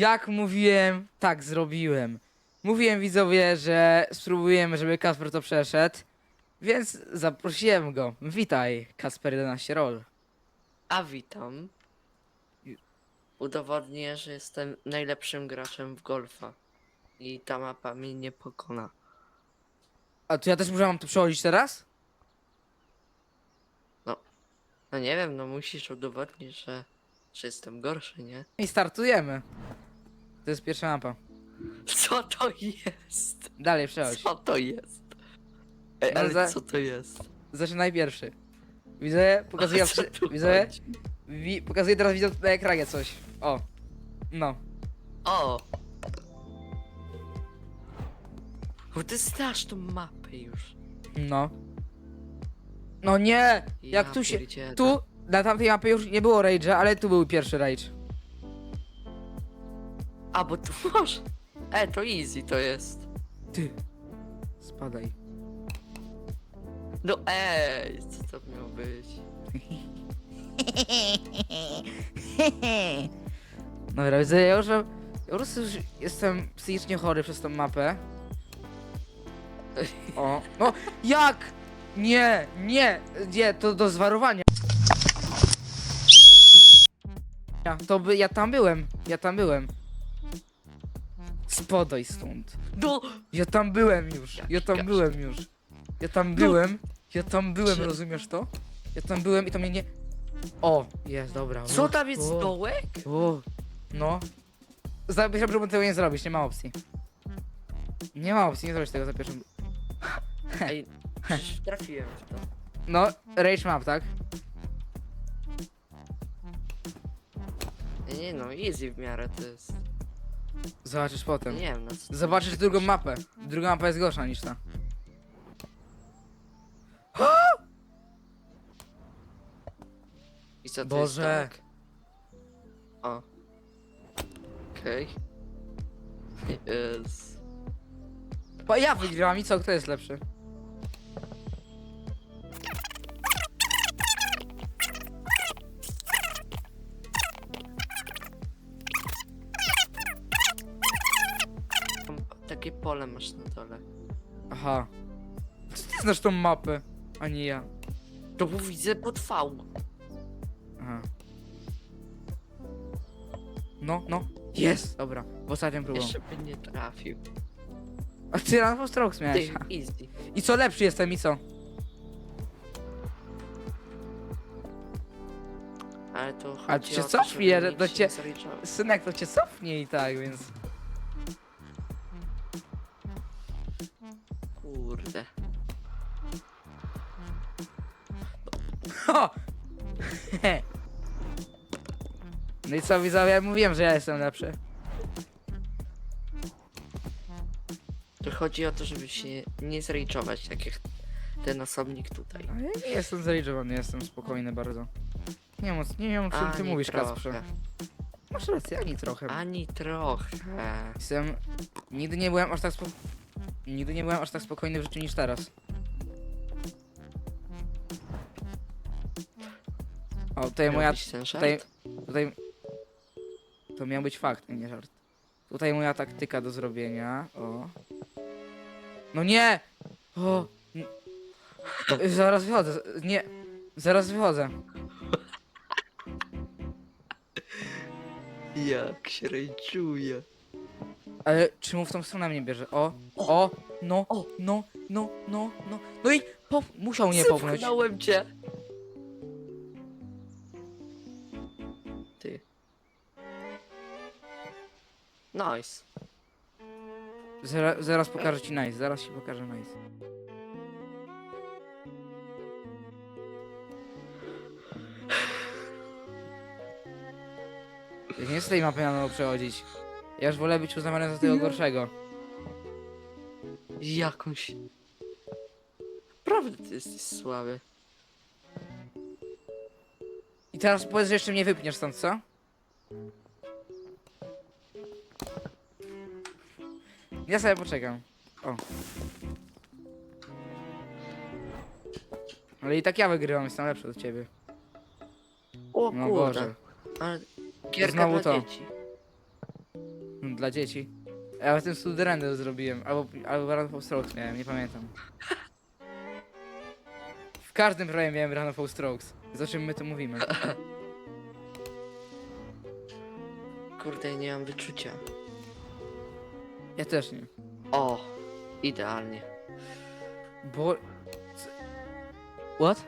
Jak mówiłem, tak zrobiłem. Mówiłem widzowie, że spróbujemy, żeby Kasper to przeszedł, więc zaprosiłem go. Witaj, Kasper 11 Roll. A witam. Udowodnię, że jestem najlepszym graczem w golfa. I ta mapa mnie nie pokona. A to ja też muszę mam to przechodzić teraz? No nie wiem, no musisz udowodnić, że, że jestem gorszy, nie? I startujemy. To jest pierwsza mapa. Co to jest? Dalej przechodź. Co to jest? Ej, No ale za- co to jest? Zaczynaj pierwszy. Widzę, pokazuję, O co tu widzę, chodzi? wi, pokazuję teraz widzę na ekranie coś. O. No. O! Bo ty znasz tą mapę już. No. No nie! Jak Ja tu się. pierdzielę. Tu na tamtej mapie już nie było rage'a, ale tu był pierwszy rage. A, bo tu masz. E, to easy to jest. Ty. Spadaj. No ej, co to miało być? Dobra, widzę, ja już, ja po prostu już jestem psychicznie chory przez tą mapę. O, no jak? Nie, nie, nie, to do zwarowania. Ja, to by, ja tam byłem, ja tam byłem. Spodaj stąd. No! Ja tam byłem już, ja tam byłem już. Ja tam byłem, ja tam byłem, Czy- rozumiesz to? Ja tam byłem i to mnie nie... O, jest, dobra. Co tam jest o. dołek? No. Za pierwszym próbą tego nie zrobić, nie ma opcji. Nie ma opcji, nie zrobić tego za pierwszym. Ej, przecież trafiłem w to. No, rage map, tak? Nie no, easy w miarę to jest. Zobaczysz potem. Nie wiem, no co. Zobaczysz drugą mapę. Druga mapa jest gorsza niż ta. I co to Boże. jest dołek? O. Okej. Jest. Bo ja wygrywam i co, kto jest lepszy? Pole masz na dole. Aha. Co ty znasz tą mapę, a nie ja? To bo widzę pod V. Aha. No, no. Jest! Dobra, w ostatnią próbą. Jeszcze by nie trafił. A ty na strokes miałeś. Ty, easy. I co, lepszy jestem i co? Ale to chodzi Ale cię o to, żeby się cię- nie. Synek, to cię cofnie i tak, więc... No i co widzowie, ja mówiłem, że ja jestem lepszy. To chodzi o to, żeby się nie zrejczować, tak jak ten osobnik tutaj. Ale ja nie jestem zaliczowany, jestem spokojny bardzo. Nie wiem, o- nie wiem o czym ty Ani mówisz, trochę. Kasprze. Masz rację, ani trochę. Ani trochę. Jestem... Nigdy nie byłem aż tak spok... Nigdy nie byłem aż tak spokojny w życiu niż teraz. O, tutaj moja... Robisz ten żart? Tutaj... Tutaj... To miał być fakt, a nie żart. Tutaj moja taktyka do zrobienia. O. No nie! O! n- Zaraz wychodzę. Nie. Zaraz wychodzę. Jak się rejczuje. Ale czemu w tą stronę mnie bierze? O! O! No! O. No! No! No! No! No i pop... musiał mnie popchnąć. Sypchnąłem cię. Nice. Zaraz, zaraz pokażę ci nice. Zaraz ci pokażę nice. Ja nie chcę tej mapy na nowo przechodzić. Ja już wolę być uznawany za tego gorszego. Jakąś... Prawda ty jesteś słaby. I teraz powiedz, że jeszcze mnie wypniesz stąd, co? Ja sobie poczekam. O. Ale i tak ja wygrywam, jestem lepszy od ciebie. O No kurde. Boże. Ale gierka Znowu dla to. dzieci. dla dzieci. Ja w tym Studrender zrobiłem, albo, albo Run for Strokes miałem, nie pamiętam. W każdym prawie miałem Run for Strokes. Z o czym my tu mówimy? Kurde, nie mam wyczucia. Ja też nie. O, idealnie. Bo... What?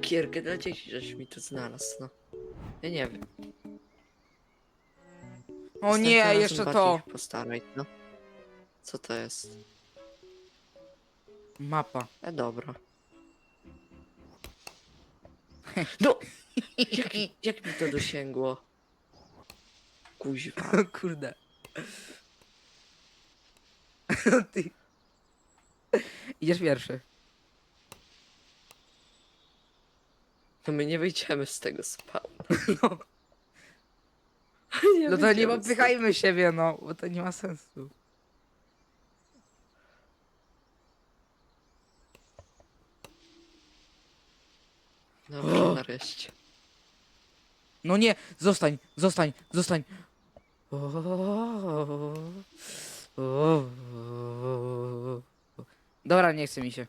Gierkę dla dzieci, żeś mi tu znalazł, no. Ja nie wiem. O Następnym nie, razem jeszcze bardziej to! się Postaraj, no. Co to jest? Mapa. E, dobra. No! Jak, jak mi to dosięgło? Kuźwa. Kurde. Ty. Idziesz pierwszy. No my nie wyjdziemy z tego spawna. No, no to nie wyjdziemy z popychajmy siebie, no, bo to nie ma sensu. Dobrze, nareszcie. No nie, zostań, zostań, zostań. Dobra, nie chce mi się.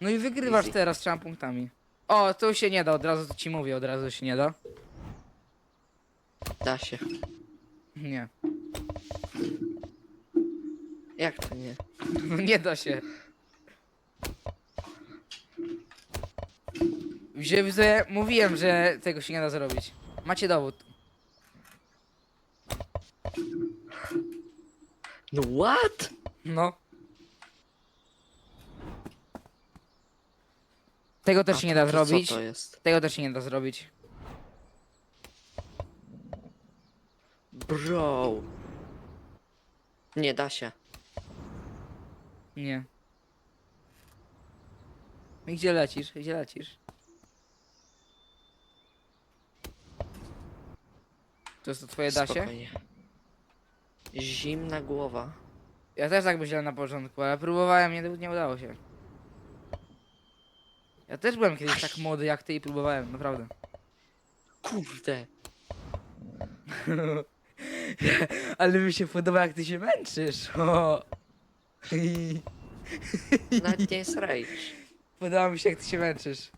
No i wygrywasz Easy. teraz trzema punktami. O, to się nie da, od razu to ci mówię, od razu się nie da. Da się. Nie, Jak to nie? no nie da się. Że, że mówiłem, że tego się nie da zrobić. Macie dowód. No what? No. Tego też się nie da to zrobić. Co to jest? Tego też się nie da zrobić. Bro. Nie da się. Nie. I gdzie lecisz? Gdzie lecisz? To jest to twoje da się? Spokojnie. Zimna głowa. Ja też tak myślałem na początku, ale próbowałem, nie, nie udało się. Ja też byłem kiedyś tak młody jak ty i próbowałem, naprawdę. Kurde. ale mi się podoba jak ty się męczysz. O. Nawet nie jest rage. Podoba mi się jak ty się męczysz.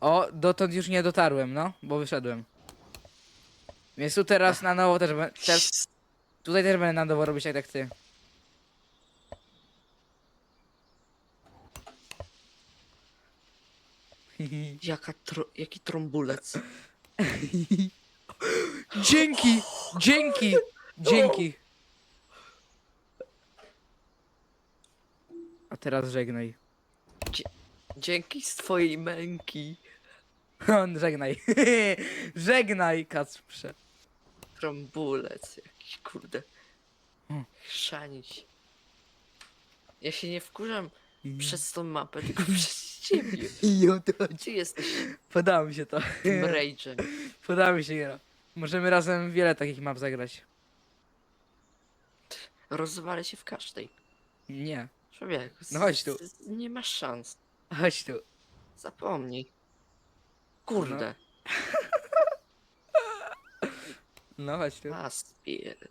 O, dotąd już nie dotarłem, no, bo wyszedłem. Więc tu teraz na nowo też będę. Też, tutaj też będę na nowo robić tak jak ty. Jaka tro... Jaki trąbulec. Dzięki! Dzięki! Dzięki! A teraz żegnaj. Dzięki z twojej męki. On żegnaj. żegnaj, Kacprze. Trąbulec jakiś, kurde. Hmm. Chrzanić. Ja się nie wkurzam Mm. przez tą mapę, tylko przez ciebie. I o to chodzi. Ty jesteś Podoba mi się to. tym rage'em. Podoba mi się gra. Możemy razem wiele takich map zagrać. Rozwalę się w każdej. Nie. Człowieku, No chodź tu. z- Nie masz szans. Chodź tu. Zapomnij. Kurde. No chodź tu. A spier...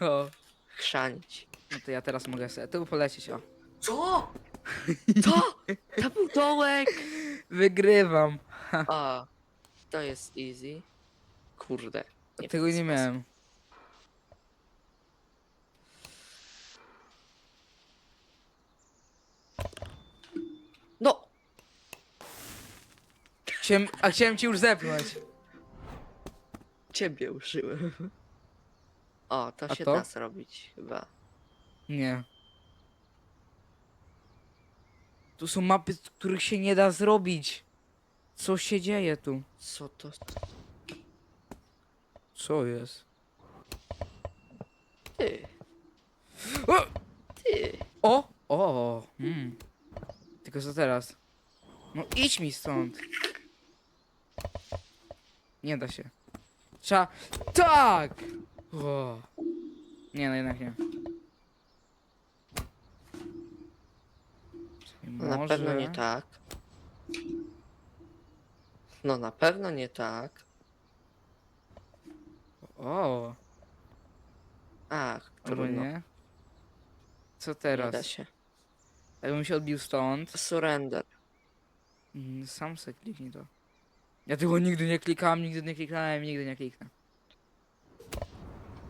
O. Chrzanić. No to ja teraz mogę sobie tu polecieć, o. Co? Co? To był dołek! Wygrywam. A, to jest easy. Kurde. Tego nie miałem. No! Chciałem, a chciałem ci już zepchnąć. Ciebie użyłem. O, to A się to? da zrobić chyba. Nie. Tu są mapy, z których się nie da zrobić. Co się dzieje tu? Co to? Co jest? Ty. O! Ty. O! O! Mm. Tylko co teraz? No idź mi stąd. Nie da się. Trzeba... Tak! O. Nie, no jednak nie. No na pewno nie tak. No na pewno nie tak. O, Ach, albo trudno. nie. Co Nie da teraz? się. Jakbym się odbił stąd. Surrender. Mm, Sam se kliknij to. Ja tego nigdy nie klikałem, nigdy nie kliknąłem, nigdy nie kliknę.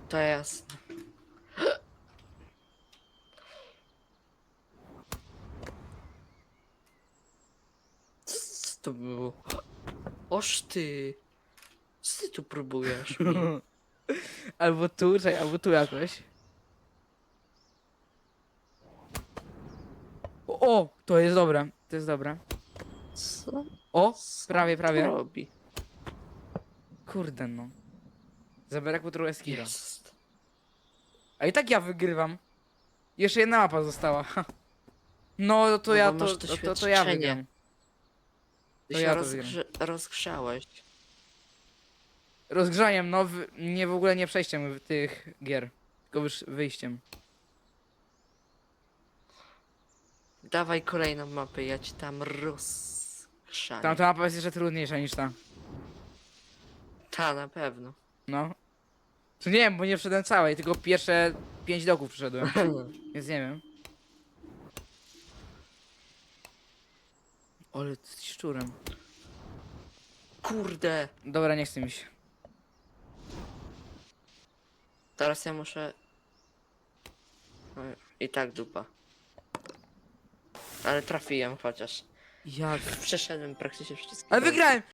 To jasne. Co to było? Oż ty. Co ty tu próbujesz? mi? albo tu, czekaj, albo tu jakoś. O, o, to jest dobre, to jest dobre. Co? O, prawie, prawie. robi? Kurde no. Zabrakło trochę skilla. Jest. A i tak ja wygrywam. Jeszcze jedna mapa została. No to No ja bo to, masz to, to, to ja doświadczenie. wygram. Ty To się ja to rozgrze rozgrzałeś. Rozgrzaniem, no w, nie w ogóle nie przejściem w tych gier. Tylko już wyjściem. Dawaj kolejną mapę, ja ci tam rozgrzanię. Tamta mapa jest jeszcze trudniejsza niż ta. Ta, na pewno. No. Czy nie wiem, bo nie wszedłem całej, tylko pierwsze pięć doków przeszedłem. Więc nie wiem. Ale ty jesteś szczurem. Kurde. Dobra, nie chcę mi się. Teraz ja muszę... No, I tak dupa. Ale trafiłem chociaż. Jak? Przeszedłem praktycznie wszystkie. Ale wygrałem!